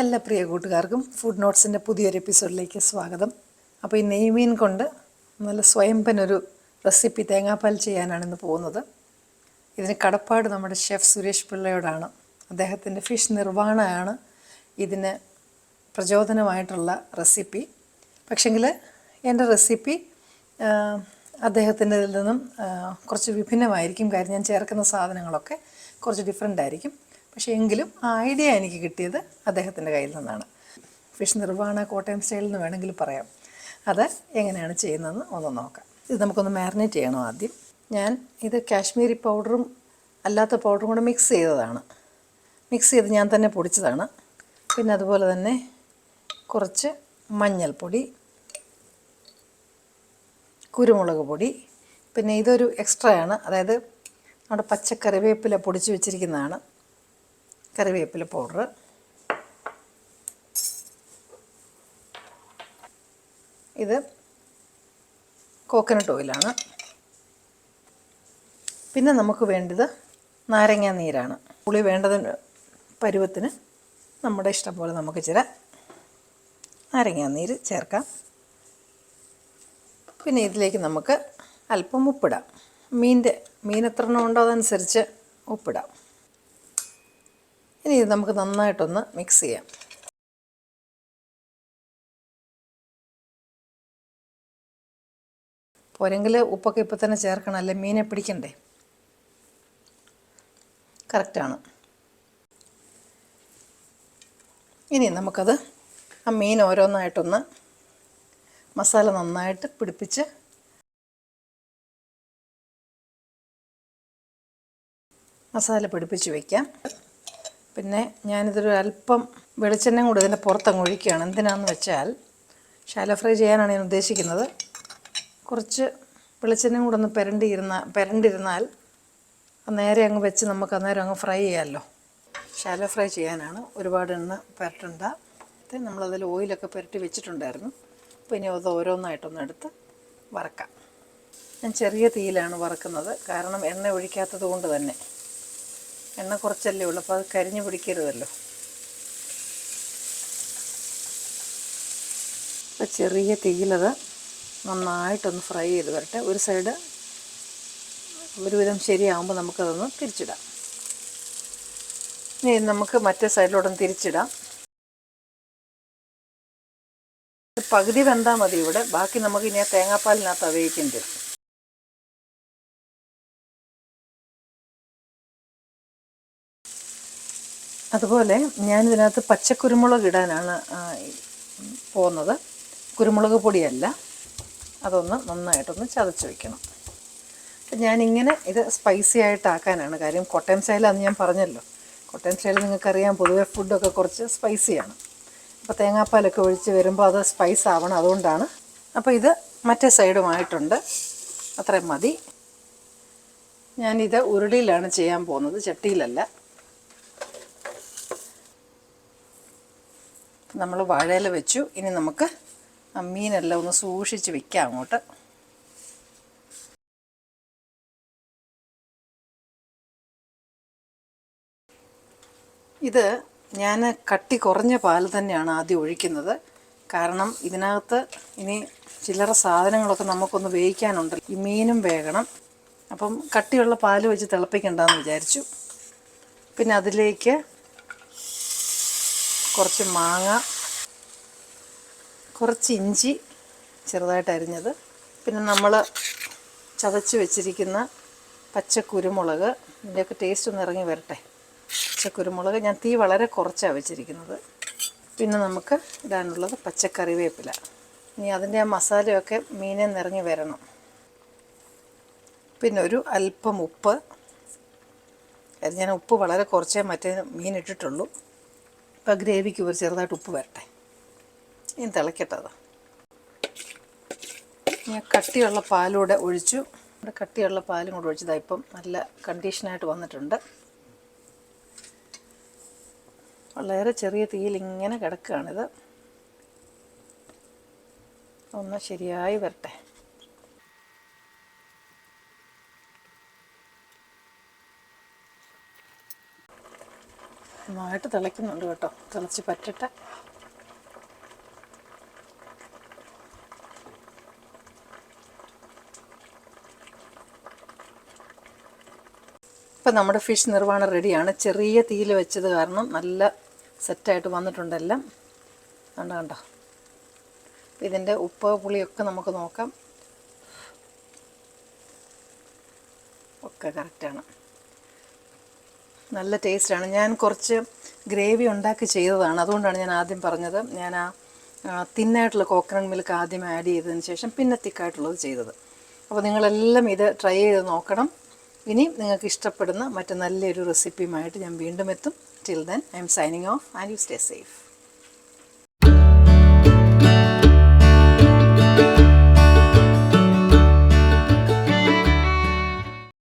എല്ലാ പ്രിയ കൂട്ടുകാർക്കും ഫുഡ് നോട്ട്സിന്റെ പുതിയൊരു എപ്പിസോഡിലേക്ക് സ്വാഗതം. അപ്പോൾ ഈ നെയ്മീൻ കൊണ്ട് നല്ല സ്വയംപനൊരു റെസിപ്പി തേങ്ങാപ്പാൽ ചെയ്യാനാണ് ഇന്ന് പോകുന്നത്. ഇതിന് കടപ്പാട് നമ്മുടെ ഷെഫ് സുരേഷ് പിള്ളയോടാണ്. അദ്ദേഹത്തിന്റെ ഫിഷ് നിർവാണമാണ് ഇതിന് പ്രചോദനമായിട്ടുള്ള റെസിപ്പി പക്ഷെങ്കിൽ എന്റെ റെസിപ്പി അദ്ദേഹത്തിന്റെ നിന്നും കുറച്ച് വിഭിന്നമായിരിക്കും. കാര്യം ഞാൻ ചേർക്കുന്ന സാധനങ്ങളൊക്കെ കുറച്ച് ഡിഫറെന്റ് ആയിരിക്കും. പക്ഷേ എങ്കിലും ഐഡിയ എനിക്ക് കിട്ടിയത് അദ്ദേഹത്തിന്റെ കയ്യിൽ നിന്നാണ്. ഫിഷ് നിർവാണ കോട്ടയം സ്റ്റൈലിൽ എന്ന് വേണമെങ്കിൽ പറയാം. അത് എങ്ങനെയാണ് ചെയ്യുന്നതെന്ന് ഒന്ന് നോക്കാം. ഇത് നമുക്കൊന്ന് മാരിനേറ്റ് ചെയ്യണം ആദ്യം. ഞാൻ ഇത് കാശ്മീരി പൗഡറും അല്ലാത്ത പൗഡറും കൂടെ മിക്സ് ചെയ്തതാണ്. മിക്സ് ചെയ്ത് ഞാൻ തന്നെ പൊടിച്ചതാണ്. പിന്നെ അതുപോലെ തന്നെ കുറച്ച് മഞ്ഞൾപ്പൊടി കുരുമുളക് പൊടി. പിന്നെ ഇതൊരു എക്സ്ട്രാ ആണ്. അതായത് നമ്മുടെ പച്ചക്കറിവേപ്പില പൊടിച്ച് വെച്ചിരിക്കുന്നതാണ്. കറിവേപ്പില പൗഡർ. ഇത് കോക്കനട്ട് ഓയിലാണ്. പിന്നെ നമുക്ക് വേണ്ടത് നാരങ്ങ നീരാണ്. പുളി വേണ്ടതിന് പരുവത്തിന് നമ്മുടെ ഇഷ്ടം പോലെ നമുക്ക് ചില നാരങ്ങ നീര് ചേർക്കാം. പിന്നെ ഇതിലേക്ക് നമുക്ക് അല്പം ഉപ്പിടാം. മീന്റെ മീൻ എത്ര ഉണ്ടോ അതനുസരിച്ച് ഉപ്പിടാം. ഇനി ഇത് നമുക്ക് നന്നായിട്ടൊന്ന് മിക്സ് ചെയ്യാം. പോരെങ്കിൽ ഉപ്പൊക്കെ ഇപ്പം തന്നെ ചേർക്കണം അല്ലെ? മീനെ പിടിക്കണ്ടേ? കറക്റ്റാണ് ഇനി നമുക്കത് ആ മീൻ ഓരോന്നായിട്ടൊന്ന് മസാല നന്നായിട്ട് പിടിപ്പിച്ച് മസാല പിടിപ്പിച്ച് വയ്ക്കാം പിന്നെ ഞാനിതൊരു അല്പം വെളിച്ചെണ്ണ കൂടി ഇതിന്റെ പുറത്തങ്ങ് ഒഴിക്കുകയാണ്. എന്തിനാണെന്ന് വെച്ചാൽ ഷാലോ ഫ്രൈ ചെയ്യാനാണ് ഞാൻ ഉദ്ദേശിക്കുന്നത്. കുറച്ച് വെളിച്ചെണ്ണ കൂടെ ഒന്ന് പെരണ്ടിയിരുന്ന പെരണ്ടിരുന്നാൽ നേരെ അങ്ങ് വെച്ച് നമുക്ക് അന്നേരം അങ്ങ് ഫ്രൈ ചെയ്യാമല്ലോ. ഷാലോ ഫ്രൈ ചെയ്യാനാണ് ഒരുപാട് എണ്ണ പുരട്ടണ്ട. നമ്മളതിൽ ഓയിലൊക്കെ പുരട്ടി വെച്ചിട്ടുണ്ടായിരുന്നു. അപ്പോൾ ഇനി അത് ഓരോന്നായിട്ടൊന്ന് എടുത്ത് വറക്കാം. ഞാൻ ചെറിയ തീയിലാണ് വറക്കുന്നത്. കാരണം എണ്ണ ഒഴിക്കാത്തത് കൊണ്ട് തന്നെ. എണ്ണ കുറച്ചല്ലേ ഉള്ളൂ. അപ്പോൾ അത് കരിഞ്ഞു പിടിക്കരുതല്ലോ. അപ്പോൾ ചെറിയ തീയിലത് നന്നായിട്ടൊന്ന് ഫ്രൈ ചെയ്ത് വരട്ടെ. ഒരു സൈഡ് ഒരുവിധം ശരിയാകുമ്പോൾ നമുക്കതൊന്ന് തിരിച്ചിടാം. ഇനി നമുക്ക് മറ്റേ സൈഡിലോടൊന്ന് തിരിച്ചിടാം. പകുതി വെന്താൽ മതി ഇവിടെ. ബാക്കി നമുക്ക് ഇനി ആ തേങ്ങാപ്പാലിനകത്ത് അവയിക്കേണ്ടി വരും അതുപോലെ ഞാനിതിനകത്ത് പച്ചക്കുരുമുളക് ഇടാനാണ് പോകുന്നത്. കുരുമുളക് പൊടിയല്ല. അതൊന്ന് നന്നായിട്ടൊന്ന് ചതച്ച് വയ്ക്കണം ഞാനിങ്ങനെ ഇത് സ്പൈസി ആയിട്ടാക്കാനാണ് കാര്യം. കോട്ടയം സ്റ്റൈലാന്ന് ഞാൻ പറഞ്ഞല്ലോ. കോട്ടയം സ്റ്റൈൽ നിങ്ങൾക്കറിയാം പൊതുവെ ഫുഡൊക്കെ കുറച്ച് സ്പൈസിയാണ് അപ്പോൾ തേങ്ങാപ്പാലൊക്കെ ഒഴിച്ച് വരുമ്പോൾ അത് സ്പൈസ് ആവണം അതുകൊണ്ടാണ്. അപ്പോൾ ഇത് മറ്റേ സൈഡുമായിട്ടുണ്ട് അത്രയും മതി. ഞാനിത് ഉരുളിയിലാണ് ചെയ്യാൻ പോകുന്നത് ചട്ടിയിലല്ല. നമ്മൾ വാഴയില വെച്ചു. ഇനി നമുക്ക് മീനെല്ലാം ഒന്ന് സൂക്ഷിച്ച് വെക്കാം അങ്ങോട്ട്. ഇത് ഞാൻ കട്ടി കുറഞ്ഞ പാൽ തന്നെയാണ് ആദ്യം ഒഴിക്കുന്നത്. കാരണം ഇതിനകത്ത് ഇനി ചില്ലറ സാധനങ്ങളൊക്കെ നമുക്കൊന്ന് വേവിക്കാനുണ്ട് ഈ മീനും വേകണം. അപ്പം കട്ടിയുള്ള പാൽ വെച്ച് തിളപ്പിക്കണ്ടെന്ന് വിചാരിച്ചു. പിന്നെ അതിലേക്ക് കുറച്ച് മാങ്ങ കുറച്ച് ഇഞ്ചി ചെറുതായിട്ട് അരിഞ്ഞത്. പിന്നെ നമ്മൾ ചതച്ച് വെച്ചിരിക്കുന്ന പച്ച കുരുമുളക് ഇതിന്റെയൊക്കെ ടേസ്റ്റ് ഒന്ന് ഇറങ്ങി വരട്ടെ. പച്ച കുരുമുളക് ഞാൻ തീ വളരെ കുറച്ചാണ് വെച്ചിരിക്കുന്നത്. പിന്നെ നമുക്ക് ഇടാനുള്ളത് പച്ചക്കറിവേപ്പില. ഇനി അതിന്റെ ആ മസാലയൊക്കെ മീനെ നിറഞ്ഞു വരണം. പിന്നെ ഒരു അല്പം ഉപ്പ്. അത് ഞാൻ ഉപ്പ് വളരെ കുറച്ചേ മറ്റേ മീൻ ഇട്ടിട്ടുള്ളൂ. ഇപ്പോൾ ഗ്രേവിക്ക് ഒരു ചെറുതായിട്ട് ഉപ്പ് വരട്ടെ. ഇനി തിളക്കട്ടെ അത്. ഞാൻ കട്ടിയുള്ള പാലൂടെ ഒഴിച്ചു. ഇവിടെ കട്ടിയുള്ള പാലും കൂടെ ഒഴിച്ചതാണ് ഇപ്പം നല്ല കണ്ടീഷനായിട്ട് വന്നിട്ടുണ്ട്. വളരെ ചെറിയ തീയിൽ ഇങ്ങനെ കിടക്കുകയാണിത്. ഒന്ന് ശരിയായി വരട്ടെ. നന്നായിട്ട് തിളയ്ക്കുന്നുണ്ട് കേട്ടോ. തിളച്ച് പറ്റട്ടെ. ഇപ്പം നമ്മുടെ ഫിഷ് നിർവാണം റെഡിയാണ്. ചെറിയ തീയിൽ വെച്ചത് കാരണം നല്ല സെറ്റായിട്ട് വന്നിട്ടുണ്ടെല്ലാം കണ്ടോ കണ്ടോ? ഇതിന്റെ ഉപ്പ് പുളിയൊക്കെ നമുക്ക് നോക്കാം. ഒക്കെ കറക്റ്റാണ്. നല്ല ടേസ്റ്റാണ്. ഞാൻ കുറച്ച് ഗ്രേവി ഉണ്ടാക്കി ചെയ്തതാണ്. അതുകൊണ്ടാണ് ഞാൻ ആദ്യം പറഞ്ഞത്. ഞാൻ ആ തിന്നായിട്ടുള്ള കോക്കനട്ട് മിൽക്ക് ആദ്യം ആഡ് ചെയ്തതിന് ശേഷം പിന്നെ തിക്കായിട്ടുള്ളത് ചെയ്തത്. അപ്പോൾ നിങ്ങളെല്ലാം ഇത് ട്രൈ ചെയ്ത് നോക്കണം. ഇനി നിങ്ങൾക്ക് ഇഷ്ടപ്പെടുന്ന മറ്റു നല്ലൊരു റെസിപ്പിയുമായിട്ട് ഞാൻ വീണ്ടും എത്തും. Till then I am signing off and you stay safe